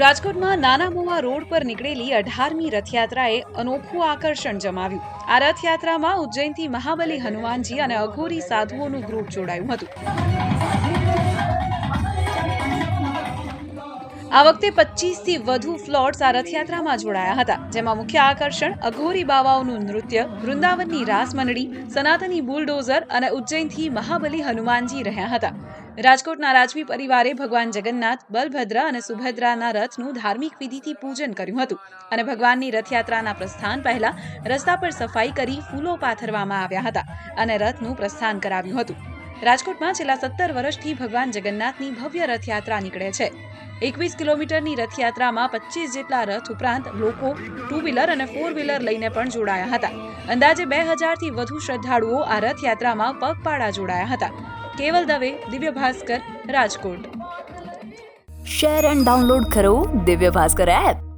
રાજકોટમાં નાના મોવા રોડ પર નીકળેલી અઢારમી રથયાત્રાએ અનોખું આકર્ષણ જમાવ્યું. આ રથયાત્રામાં ઉજ્જૈનથી મહાબલી હનુમાનજી અને અઘોરી સાધુઓનું ગ્રુપ જોડાયું હતું. આ વખતે પચીસથી વધુ ફ્લોટ્સ આ રથયાત્રામાં જોડાયા હતા, જેમાં મુખ્ય આકર્ષણ અઘોરી બાવાઓનું નૃત્ય, વૃંદાવનની રાસ મંડળી સનાતની બુલડોઝર અને ઉજ્જૈનથી મહાબલી હનુમાનજી રહ્યા હતા. રાજકોટના રાજવી પરિવારે ભગવાન જગન્નાથ, બલભદ્ર અને સુભદ્રાના રથનું ધાર્મિક વિધિથી પૂજન કર્યું હતું અને ભગવાનની રથયાત્રાના પ્રસ્થાન પહેલા રસ્તા પર સફાઈ કરી ફૂલો પાથરવામાં આવ્યા હતા અને રથનું પ્રસ્થાન કરાવ્યું હતું. રાજકોટમાં છેલ્લા સત્તર વર્ષથી ભગવાન જગન્નાથની ભવ્ય રથયાત્રા નીકળે છે. એકવીસ કિલોમીટરની રથયાત્રામાં પચીસ જેટલા રથ ઉપરાંત લોકો ટુ વ્હીલર અને ફોર વ્હીલર લઈને પણ જોડાયા હતા. અંદાજે બે હજારથી વધુ શ્રદ્ધાળુઓ આ રથયાત્રામાં પગપાળા જોડાયા હતા. Keval Dave, Divya Bhaskar, Rajkot. Share and download કરો દિવ્ય ભાસ્કર એપ.